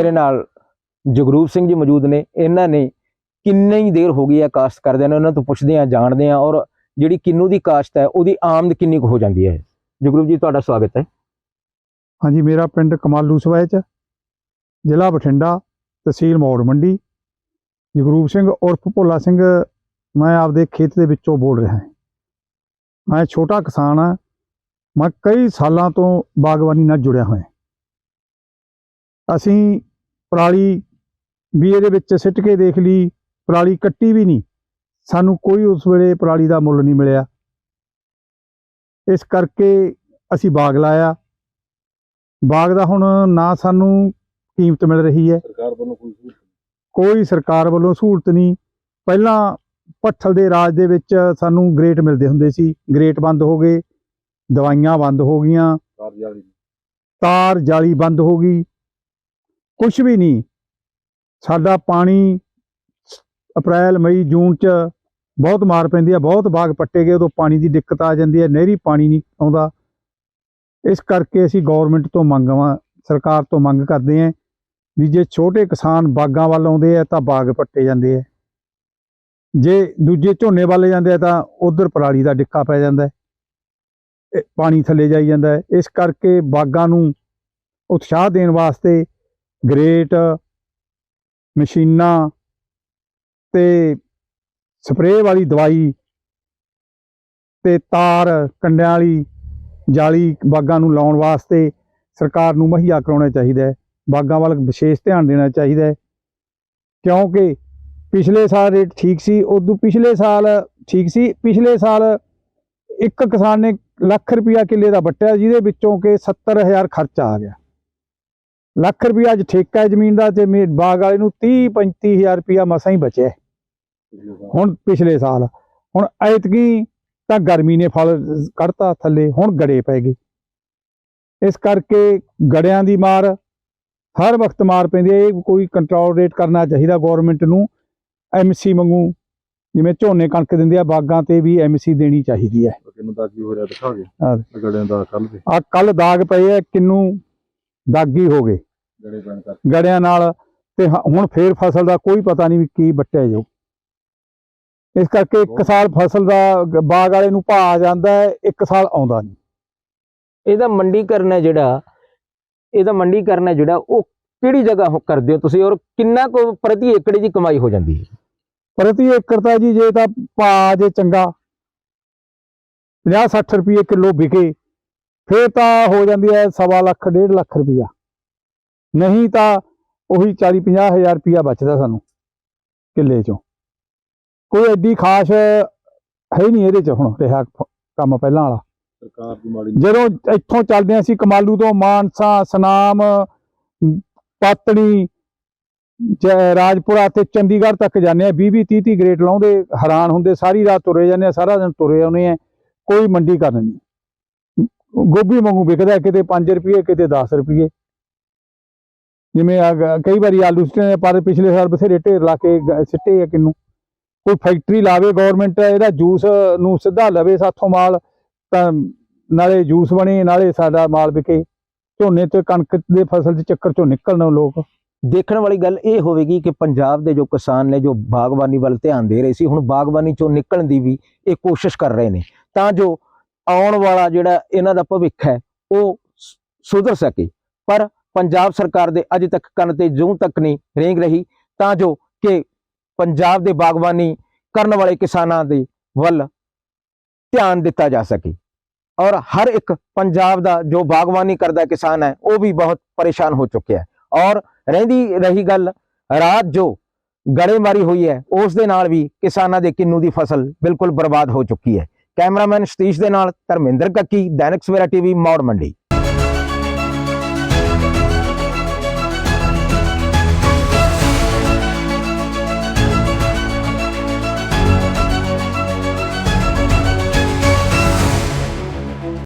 ਮੇਰੇ ਨਾਲ ਜਗਰੂਪ ਸਿੰਘ ਜੀ ਮੌਜੂਦ ਨੇ, ਇਹਨਾਂ ਨੇ ਕਿੰਨੀ ਦੇਰ ਹੋ ਗਈ ਹੈ ਕਾਸ਼ਤ ਕਰਦੇ ਨੇ ਉਹਨਾਂ ਤੋਂ ਪੁੱਛਦੇ ਆ, ਜਾਣਦੇ ਆ ਔਰ ਜਿਹੜੀ ਕਿੰਨੂ ਦੀ ਕਾਸ਼ਤ ਹੈ, ਉਹਦੀ ਆਮਦ ਕਿੰਨੀ ਕੁ ਹੋ ਜਾਂਦੀ ਹੈ? ਜਗਰੂਪ ਜੀ, ਤੁਹਾਡਾ ਸਵਾਗਤ ਹੈ। ਹਾਂਜੀ, ਮੇਰਾ ਪਿੰਡ ਕਮਾਲੂ ਸਵੈਚ ਜ਼ਿਲ੍ਹਾ ਬਠਿੰਡਾ, ਤਹਿਸੀਲ ਮੌੜ ਮੰਡੀ। ਜਗਰੂਪ ਸਿੰਘ ਉਰਫ ਭੋਲਾ ਸਿੰਘ, ਮੈਂ ਆਪਦੇ ਖੇਤ ਦੇ ਵਿੱਚੋਂ ਬੋਲ ਰਿਹਾ ਹਾਂ। ਮੈਂ ਛੋਟਾ ਕਿਸਾਨ ਹਾਂ, ਮੈਂ ਕਈ ਸਾਲਾਂ ਤੋਂ ਬਾਗਬਾਨੀ ਨਾਲ ਜੁੜਿਆ ਹੋਇਆ ਅਸੀਂ ਪਰਾਲੀ ਵੀ ਇਹਦੇ ਵਿੱਚ ਸਿੱਟ ਕੇ ਦੇਖ ਲਈ ਪਰਾਲੀ ਕੱਟੀ ਵੀ ਨਹੀਂ। ਸਾਨੂੰ ਕੋਈ ਉਸ ਵੇਲੇ ਪਰਾਲੀ ਦਾ ਮੁੱਲ ਨਹੀਂ ਮਿਲਿਆ। ਇਸ ਕਰਕੇ ਅਸੀਂ ਬਾਗ ਲਾਇਆ। ਬਾਗ ਦਾ ਹੁਣ ਨਾ ਸਾਨੂੰ ਕੀਮਤ ਮਿਲ ਰਹੀ ਹੈ। ਸਰਕਾਰ ਵੱਲੋਂ ਕੋਈ ਸਹੂਲਤ ਕੋਈ ਸਰਕਾਰ ਵੱਲੋਂ ਸਹੂਲਤ ਨਹੀਂ। ਪਹਿਲਾਂ ਪੱਠਲ ਦੇ ਰਾਜ ਦੇ ਵਿੱਚ ਸਾਨੂੰ ਗ੍ਰੇਟ ਮਿਲਦੇ ਹੁੰਦੇ ਸੀ। ਗ੍ਰੇਟ ਬੰਦ ਹੋ ਗਏ ਦਵਾਈਆਂ ਬੰਦ ਹੋ ਗਈਆਂ। ਤਾਰ ਜਾਲੀ ਬੰਦ ਹੋ ਗਈ। ਕੁਝ ਵੀ ਨਹੀਂ। ਸਾਡਾ ਪਾਣੀ ਅਪ੍ਰੈਲ, ਮਈ, ਜੂਨ ਚ ਬਹੁਤ ਮਾਰ ਪੈਂਦੀ ਹੈ ਬਹੁਤ ਬਾਗ ਪੱਟੇ ਗਏ, ਉਦੋਂ ਪਾਣੀ ਦੀ ਦਿੱਕਤ ਆ ਜਾਂਦੀ ਹੈ ਨਹਿਰੀ ਪਾਣੀ ਨਹੀਂ ਆਉਂਦਾ। ਇਸ ਕਰਕੇ ਅਸੀਂ ਗਵਰਨਮੈਂਟ ਤੋਂ ਮੰਗਵਾ ਸਰਕਾਰ ਤੋਂ ਮੰਗ ਕਰਦੇ ਹਾਂ ਵੀ ਜੇ ਛੋਟੇ ਕਿਸਾਨ ਬਾਗਾਂ ਵੱਲ ਆਉਂਦੇ ਆ ਤਾਂ ਬਾਗ ਪੱਟੇ ਜਾਂਦੇ ਆ। ਜੇ ਦੂਜੇ ਝੋਨੇ ਵੱਲ ਜਾਂਦੇ ਆ ਤਾਂ ਉਧਰ ਪਰਾਲੀ ਦਾ ਡਿੱਕਾ ਪੈ ਜਾਂਦਾ ਪਾਣੀ ਥੱਲੇ ਜਾਈ ਜਾਂਦਾ ਇਸ ਕਰਕੇ ਬਾਗਾਂ ਨੂੰ ਉਤਸ਼ਾਹ ਦੇਣ ਵਾਸਤੇ ਗ੍ਰੇਟ ਮਸ਼ੀਨਾਂ ਤੇ ਸਪਰੇਅ ਵਾਲੀ ਦਵਾਈ ਤੇ ਤਾਰ, ਕੰਡਿਆਂ ਵਾਲੀ ਜਾਲੀ ਬਾਗਾਂ ਨੂੰ ਲਾਉਣ ਵਾਸਤੇ ਸਰਕਾਰ ਨੂੰ ਮੁਹੱਈਆ ਕਰਾਉਣਾ ਚਾਹੀਦਾ ਹੈ। ਬਾਗਾਂ ਵੱਲ ਵਿਸ਼ੇਸ਼ ਧਿਆਨ ਦੇਣਾ ਚਾਹੀਦਾ ਹੈ। ਕਿਉਂਕਿ ਪਿਛਲੇ ਸਾਲ ਰੇਟ ਠੀਕ ਸੀ, ਉਦੋਂ ਪਿਛਲੇ ਸਾਲ ਠੀਕ ਸੀ, ਪਿਛਲੇ ਸਾਲ ਇੱਕ ਕਿਸਾਨ ਨੇ ਲੱਖ ਰੁਪਇਆ ਕਿੱਲੇ ਦਾ ਵੱਟਿਆ, ਜਿਹਦੇ ਵਿੱਚੋਂ ਕਿ 70000 ਖਰਚਾ ਆ ਗਿਆ। ਲੱਖ ਰੁਪਇਆ ਅੱਜ ਠੇਕਾ ਹੈ ਜ਼ਮੀਨ ਦਾ ਤੇ ਮੇ- ਬਾਗ ਵਾਲੇ ਨੂੰ 30 35000 ਰੁਪਇਆ ਮਸਾਂ ਹੀ ਬਚਿਆ। ਹੁਣ ਪਿਛਲੇ ਸਾਲ ਹੁਣ ਐਤਕੀ ਤਾਂ ਗਰਮੀ ਨੇ ਫਲ ਕੱਢਤਾ ਥੱਲੇ ਹੁਣ ਗੜੇ ਪੈ ਗਏ। ਇਸ ਕਰਕੇ ਗੜਿਆਂ ਦੀ ਮਾਰ ਹਰ ਵਕਤ ਮਾਰ ਪੈਂਦੀ ਹੈ। ਇਹ ਕੋਈ ਕੰਟਰੋਲ ਰੇਟ ਕਰਨਾ ਚਾਹੀਦਾ ਗਵਰਨਮੈਂਟ ਨੂੰ ਐਮਸੀ ਵਾਂਗੂ ਜਿਵੇਂ ਝੋਨੇ ਕਣਕ ਦਿੰਦੇ ਆ ਬਾਗਾਂ ਤੇ ਵੀ ਐਮਸੀ ਦੇਣੀ ਚਾਹੀਦੀ ਹੈ। ਕਿੰਨੂੰ ਦਾ ਕੀ ਹੋ ਰਿਹਾ ਦਿਖਾਗੇ। ਗੜਿਆਂ ਦਾ ਕੱਲ ਦੇ। ਆ ਕੱਲ ਦਾਗ ਪਏ ਆ ਕਿੰਨੂ ਦਾਗੀ ਹੋ ਗਏ। ਗੜੇ ਪੈਣ ਗੜਿਆਂ ਨਾਲ ਤੇ ਹ- ਹੁਣ ਫੇਰ ਫਸਲ ਦਾ ਕੋਈ ਪਤਾ ਨਹੀਂ ਵੀ ਕੀ ਵੱਟਿਆ ਜਾਊ ਇਸ ਕਰਕੇ ਇੱਕ ਸਾਲ ਫਸਲ ਦਾ ਗ- ਬਾਗ ਵਾਲੇ ਨੂੰ ਭਾਅ ਆ ਜਾਂਦਾ ਹੈ ਇੱਕ ਸਾਲ ਆਉਂਦਾ ਨਹੀਂ। ਇਹਦਾ ਮੰਡੀਕਰਨ ਹੈ ਜਿਹੜਾ ਇਹਦਾ ਮੰਡੀਕਰਨ ਹੈ ਜਿਹੜਾ ਉਹ ਕਿਹੜੀ ਜਗ੍ਹਾ ਹੋ- ਕਰਦੇ ਹੋ ਤੁਸੀਂ ਔਰ ਕਿੰਨਾ ਕੁ ਪ੍ਰਤੀ ਏਕੜ ਦੀ ਕਮਾਈ ਹੋ ਜਾਂਦੀ ਹੈ? ਪ੍ਰਤੀ ਏਕੜ ਤਾਂ ਜੀ ਜੇ ਤਾਂ ਭਾਅ ਜੇ ਚੰਗਾ 50 60 ਰੁਪਏ ਕਿਲੋ ਵਿਕੇ ਫੇਰ ਤਾਂ ਹੋ ਜਾਂਦੀ ਹੈ ਸਵਾ ਲੱਖ ਡੇਢ ਲੱਖ ਰੁਪਇਆ ਨਹੀਂ ਤਾਂ ਉਹੀ 40 50 ਹਜ਼ਾਰ ਰੁਪਇਆ ਬਚਦਾ ਸਾਨੂੰ ਕਿੱਲੇ ਚੋਂ। ਕੋਈ ਐਡੀ ਖਾਸ ਹੈ ਨਹੀਂ ਇਹਦੇ ਚ ਹੁਣ ਰਿਹਾ ਕੰਮ ਪਹਿਲਾਂ ਵਾਲਾ। ਸਰਕਾਰ ਦੀ ਮਾੜੀ ਜਦੋਂ ਇੱਥੋਂ ਚੱਲਦੇ ਅਸੀਂ ਕਮਾਲੂ ਤੋਂ ਮਾਨਸਾ ਸਨਾਮ ਜ- ਰਾਜਪੁਰਾ ਤੇ ਚੰਡੀਗੜ੍ਹ ਤੱਕ ਜਾਂਦੇ ਆ 20 20 30 30 ਗ੍ਰੇਡ ਲਾਉਂਦੇ ਹੈਰਾਨ ਹੁੰਦੇ ਸਾਰੀ ਰਾਤ ਤੁਰੇ ਜਾਂਦੇ ਆ ਸਾਰਾ ਦਿਨ ਤੁਰੇ ਆਉਨੇ ਆ ਕੋਈ ਮੰਡੀ ਕਰਨ ਨਹੀਂ। ਗੋਭੀ ਵਾਂਗੂ ਵਿਕਦਾ ਕਿਤੇ 5 ਰੁਪਏ, ਕਿਤੇ 10 ਰੁਪਏ। ਜਿਵੇਂ ਕਈ ਵਾਰੀ ਆਲੂ ਸਿੱਟੇ ਪਰ ਪਿਛਲੇ ਸਾਲ ਬਥੇਰੇ ਢੇਰ ਲਾ ਕੇ ਸਿੱਟੇ ਆ ਕਿੰਨੂ। ਕੋਈ ਫੈਕਟਰੀ ਲਾਵੇ ਗਵਰਨਮੈਂਟ ਇਹਦਾ ਜੂਸ ਨੂੰ ਸਿੱਧਾ ਲਵੇ ਸਾਥੋਂ ਮਾਲ, ਤਾਂ ਨਾਲੇ ਜੂਸ ਬਣੇ, ਨਾਲੇ ਸਾਡਾ ਮਾਲ ਵਿਕੇ। ਝੋਨੇ ਤੇ ਕਣਕ ਦੇ ਫਸਲ ਦੇ ਚੱਕਰ ਚੋਂ ਨਿਕਲਣ ਲੋਕ। ਦੇਖਣ ਵਾਲੀ ਗੱਲ ਇਹ ਹੋਵੇਗੀ ਕਿ ਪੰਜਾਬ ਦੇ ਜੋ ਕਿਸਾਨ ਨੇ, ਜੋ ਬਾਗਬਾਨੀ ਵੱਲ ਧਿਆਨ ਦੇ ਰਹੇ ਸੀ, ਹੁਣ ਬਾਗਬਾਨੀ ਚੋਂ ਨਿਕਲਣ ਦੀ ਵੀ ਇਹ ਕੋਸ਼ਿਸ਼ ਕਰ ਰਹੇ ਨੇ। ਤਾਂ ਜੋ ਆਉਣ ਵਾਲਾ ਜਿਹੜਾ ਇਹਨਾਂ ਦਾ ਭਵਿੱਖ ਹੈ, ਉਹ ਸੁਧਰ ਸਕੇ। ਪਰ ਪੰਜਾਬ ਸਰਕਾਰ ਦੇ ਅਜੇ ਤੱਕ ਕੰਨ ਤੇ ਜੂੰ ਤੱਕ ਨਹੀਂ ਰੇਂਗ ਰਹੀ, ਤਾਂ ਜੋ ਕਿ ਪੰਜਾਬ ਦੇ ਬਾਗਬਾਨੀ ਕਰਨ ਵਾਲੇ ਕਿਸਾਨਾਂ ਦੇ ਵੱਲ ਧਿਆਨ ਦਿੱਤਾ ਜਾ ਸਕੇ। ਔਰ ਹਰ ਇੱਕ ਪੰਜਾਬ ਦਾ ਜੋ ਬਾਗਬਾਨੀ ਕਰਦਾ ਕਿਸਾਨ ਹੈ, ਉਹ ਵੀ ਬਹੁਤ ਪਰੇਸ਼ਾਨ ਹੋ ਚੁੱਕਿਆ ਹੈ। ਔਰ ਰਹਿੰਦੀ ਰਹੀ ਗੱਲ, ਰਾਤ ਜੋ ਗੜੇਮਾਰੀ ਹੋਈ ਹੈ, ਉਸ ਦੇ ਨਾਲ ਵੀ ਕਿਸਾਨਾਂ ਦੇ ਕਿੰਨੂ ਦੀ ਫਸਲ ਬਿਲਕੁਲ ਬਰਬਾਦ ਹੋ ਚੁੱਕੀ ਹੈ। ਕੈਮਰਾਮੈਨ ਸਤੀਸ਼ ਦੇ ਨਾਲ ਧਰਮਿੰਦਰ ਕੱਕੀ ਦੈਨਿਕ ਸਵੇਰਾ ਟੀਵੀ ਮੌੜ ਮੰਡੀ।